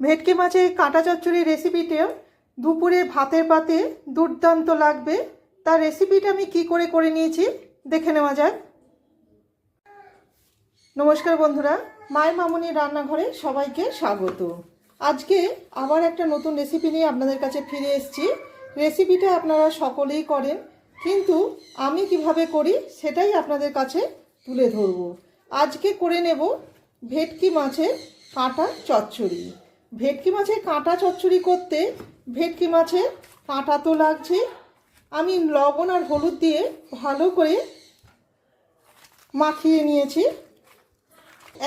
ভেটকি মাছের কাঁটা চচ্চড়ি রেসিপিটা দুপুরে ভাতের পাতে দুর্দান্ত লাগবে। তার রেসিপিটা আমি কি করে করে নিয়েছি দেখে নেওয়া যাক। নমস্কার বন্ধুরা, মায়ের মামুনির রান্নাঘরে সবাইকে স্বাগত। আজকে আবার একটা নতুন রেসিপি নিয়ে আপনাদের কাছে ফিরে এসেছি। রেসিপিটা আপনারা সকলেই করেন, কিন্তু আমি কীভাবে করি সেটাই আপনাদের কাছে তুলে ধরবো। আজকে করে নেব ভেটকি মাছের কাঁটা চচ্চড়ি। ভেটকি মাছের কাঁটা চচ্চড়ি করতে ভেটকি মাছের কাঁটা তো লাগছে। আমি লবণ আর হলুদ দিয়ে ভালো করে মাখিয়ে নিয়েছি।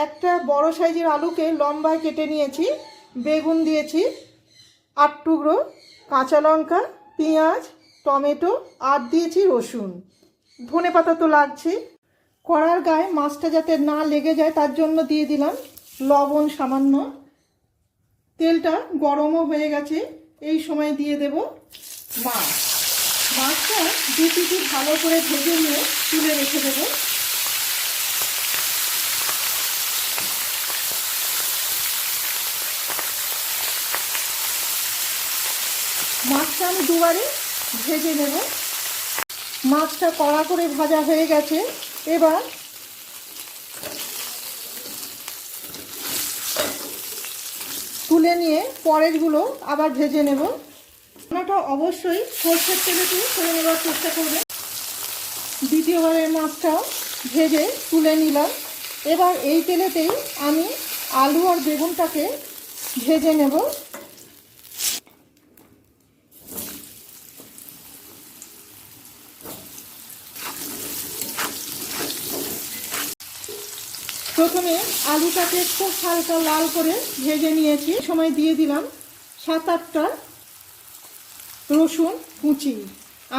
একটা বড় সাইজের আলুকে লম্বায় কেটে নিয়েছি, বেগুন দিয়েছি, আট টুকরো কাঁচা লঙ্কা, পেঁয়াজ, টমেটো, আর দিয়েছি রসুন। ধনে পাতা তো লাগছে। কড়ার গায়ে মাছটা যাতে না লেগে যায়, তার জন্য দিয়ে দিলাম লবণ সামান্য তেলটা গরমও হয়ে গেছে, এই সময় দিয়ে দেব মাছ। মাছটা দু পিটি ভালো করে ভেজে নিয়ে তুলে রেখে দেবো। মাছটা আমি দুবারে ভেজে নেব। মাছটা কড়া করে ভাজা হয়ে গেছে। এবার তুলে নিয়ে পরেরগুলো আবার ভেজে নেব। রান্নাটা অবশ্যই সর্ষের তেলে তুমি তুলে নেওয়ার চেষ্টা করবে। দ্বিতীয়বারের মাছটাও ভেজে তুলে নিলাম। এবার এই তেলেতেই আমি আলু আর বেগুনটাকে ভেজে নেব। প্রথমে আলুটাকে খুব হালকা লাল করে ভেজে নিয়েছি। সময় দিয়ে দিলাম সাত আটটা রসুন কুচি।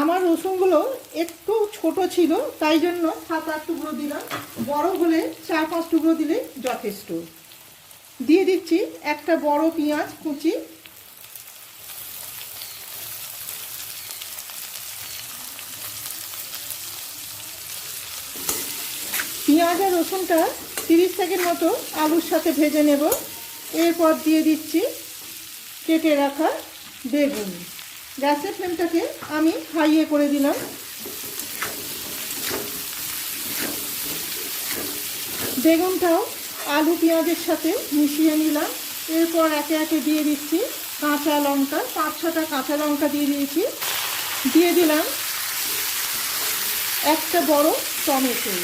আমার রসুনগুলো একটু ছোট ছিল, তাই জন্য সাত আট টুকরো দিলাম। বড় হলে চার পাঁচ টুকরো দিলে যথেষ্ট। দিয়ে দিচ্ছি একটা বড় পেঁয়াজ কুচি। পেঁয়াজ আর রসুনটা তিরিশ সেকেন্ড মতো আলুর সাথে ভেজে নেব। এরপর দিয়ে দিচ্ছি কেটে রাখা বেগুন। গ্যাসের ফ্লেমটাকে আমি হাইয়ে করে দিলাম। বেগুনটাও আলু পেঁয়াজের সাথে মিশিয়ে নিলাম। এরপর একে একে দিয়ে দিচ্ছি কাঁচা লঙ্কা। পাঁচ ছটা কাঁচা লঙ্কা দিয়ে দিয়েছি। দিয়ে দিলাম একটা বড় টমেটো।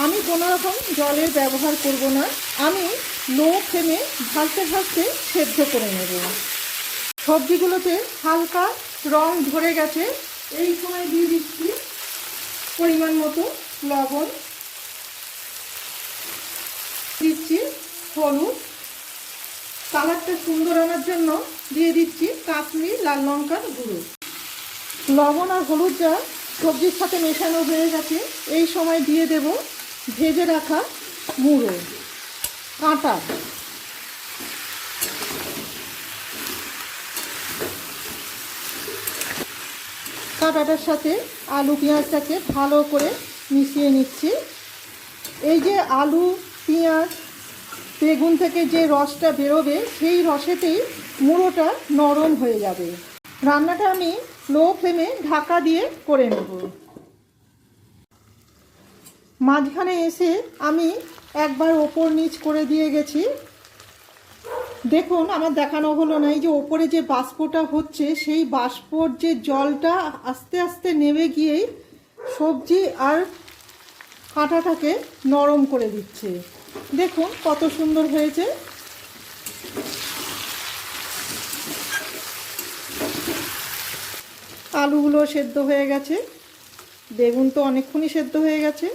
আমি কোনো রকম জলের ব্যবহার করব না। আমি লো ফ্লেমে ভাজতে ভাজতে সেদ্ধ করে নেব। সবজিগুলোতে হালকা রং ধরে গেছে। এই সময় দিয়ে দিচ্ছি পরিমাণ মতো লবণ। দিচ্ছি হলুদ। কালারটা সুন্দর আনার জন্য দিয়ে দিচ্ছি কাশ্মীর লাল লঙ্কার গুঁড়ো। লবণ আর হলুদটা সবজির সাথে মেশানো হয়ে গেছে। এই সময় দিয়ে দেব ভেজে রাখা মুড়ো, কাঁটা। কাঁটাটার সাথে আলু পেঁয়াজটাকে ভালো করে মিশিয়ে নিচ্ছি। এই যে আলু, পেঁয়াজ, বেগুন থেকে যে রসটা বেরোবে, সেই রসেতেই মুড়োটা নরম হয়ে যাবে। রান্নাটা আমি লো ফ্লেমে ঢাকা দিয়ে করে নেব। মাঝখানে এসে আমি একবার ওপর নিচ করে দিয়ে গেছি। দেখুন, আমার দেখানো হলো না, এই যে ওপরে যে বাষ্পটা হচ্ছে, সেই বাষ্পর যে জলটা আস্তে আস্তে নেমে গিয়েই সবজি আর কাঁটাটাকে নরম করে দিচ্ছে। দেখুন, কত সুন্দর হয়েছে। আলুগুলো সেদ্ধ হয়ে গেছে। বেগুন তো অনেকক্ষণই সেদ্ধ হয়ে গেছে।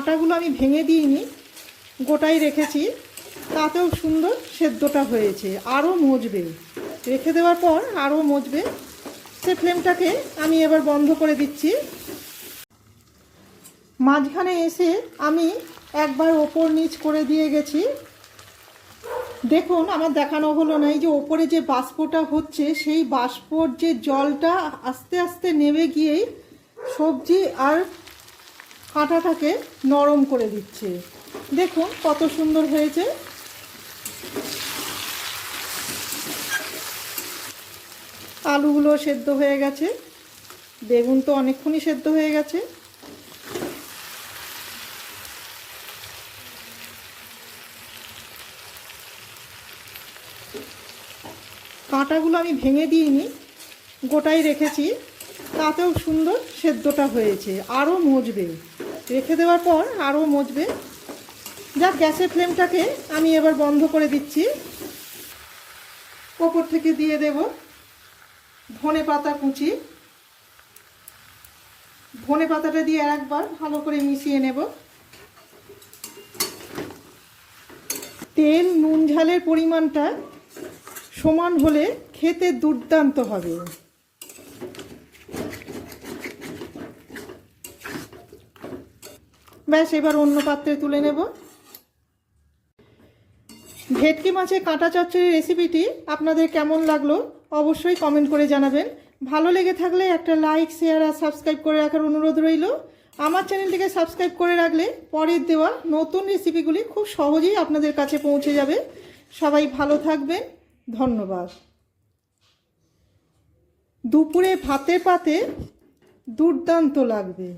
কাঁটাগুলো আমি ভেঙে দিইনি, গোটাই রেখেছি, তাতেও সুন্দর সেদ্ধটা হয়েছে, আরও মজবে। রেখে দেওয়ার পর আরও মজবে। সে ফ্লেমটাকে আমি এবার বন্ধ করে দিচ্ছি। মাঝখানে এসে আমি একবার ওপর নিচ করে দিয়ে গেছি। দেখুন, আমার দেখানো হলো না, এই যে ওপরে যে বাষ্পটা হচ্ছে, সেই বাষ্পর যে জলটা আস্তে আস্তে নেমে গিয়েই সবজি আর কাঁটাটাকে নরম করে দিচ্ছে। দেখুন কত সুন্দর হয়েছে। আলুগুলো সেদ্ধ হয়ে গেছে। বেগুন তো অনেকক্ষণই সেদ্ধ হয়ে গেছে। কাঁটাগুলো আমি ভেঙে দিইনি, গোটাই রেখেছি। তাতেও সুন্দর সেদ্ধটা হয়েছে, আরও মজবে। রেখে দেওয়ার পর আরও মজবে। যাক, গ্যাসের ফ্লেমটাকে আমি এবার বন্ধ করে দিচ্ছি। ওপর থেকে দিয়ে দেব ধনে পাতা কুচি। ধনে পাতাটা দিয়ে একবার ভালো করে মিশিয়ে নেব। তেল, নুন, ঝালের পরিমাণটা সমান হলে খেতে দুর্দান্ত হবে। ব্যাস, এবার অন্য পাত্রে তুলে নেব। ভেটকি মাছের কাঁটা চচ্চড়ি রেসিপিটি আপনাদের কেমন লাগল অবশ্যই কমেন্ট করে জানাবেন। ভালো লেগে থাকলে একটা লাইক শেয়ার আর সাবস্ক্রাইব করে রাখার অনুরোধ রইল। আমার চ্যানেলটিকে সাবস্ক্রাইব করে রাখলে পরের দেওয়া নতুন রেসিপিগুলি খুব সহজেই আপনাদের কাছে পৌঁছে যাবে। সবাই ভালো থাকবেন। ধন্যবাদ। দুপুরে ভাতের পাতে দুর্দান্ত লাগবে।